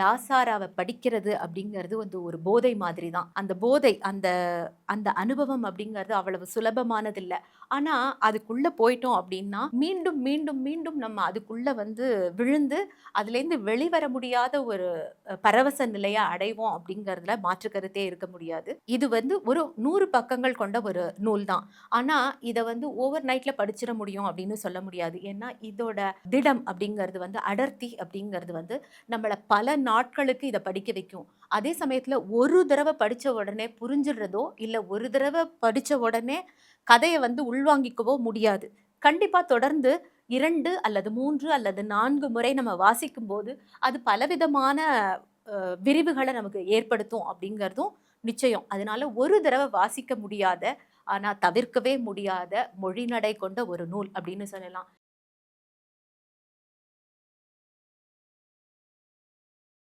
லாசாராவை படிக்கிறது அப்படிங்கிறது வந்து ஒரு போதை மாதிரி தான் அந்த போதை அந்த அந்த அனுபவம் அப்படிங்கிறது அவ்வளவு சுலபமானதில்லை. ஆனால் அதுக்குள்ளே போயிட்டோம் அப்படின்னா மீண்டும் மீண்டும் மீண்டும் நம்ம அதுக்குள்ளே வந்து விழுந்து அதுலேருந்து வெளிவர முடியாத ஒரு பரவச நிலையை அடைவோம் அப்படிங்கிறதுல மாற்று கருத்தே இருக்க முடியாது. இது வந்து ஒரு நூறு பக்கங்கள் கொண்ட ஒரு நூல் தான் ஆனால் இதை வந்து ஓவர் நைட்டில் படிச்சிட முடியும் அப்படின்னு சொல்ல முடியாது. ஏன்னா இதோட திடம் அப்படிங்கிறது வந்து அடர்த்தி அப்படிங்கிறது வந்து நம்மளை பல நாட்களுக்கு இதை படிக்க வைக்கும். அதே சமயத்தில் ஒரு தடவை படிச்ச உடனே புரிஞ்சிடுறதோ இல்லை ஒரு தடவை படித்த உடனே கதையை வந்து உள்வாங்கிக்கவோ முடியாது. கண்டிப்பாக தொடர்ந்து இரண்டு அல்லது மூன்று அல்லது நான்கு முறை நம்ம வாசிக்கும் போது அது பலவிதமான விரிவுகளை நமக்கு ஏற்படுத்தும் அப்படிங்கிறதும் நிச்சயம். அதனால ஒரு தடவை வாசிக்க முடியாத ஆனால் தவிர்க்கவே முடியாத மொழிநடை கொண்ட ஒரு நூல் அப்படின்னு சொல்லலாம்.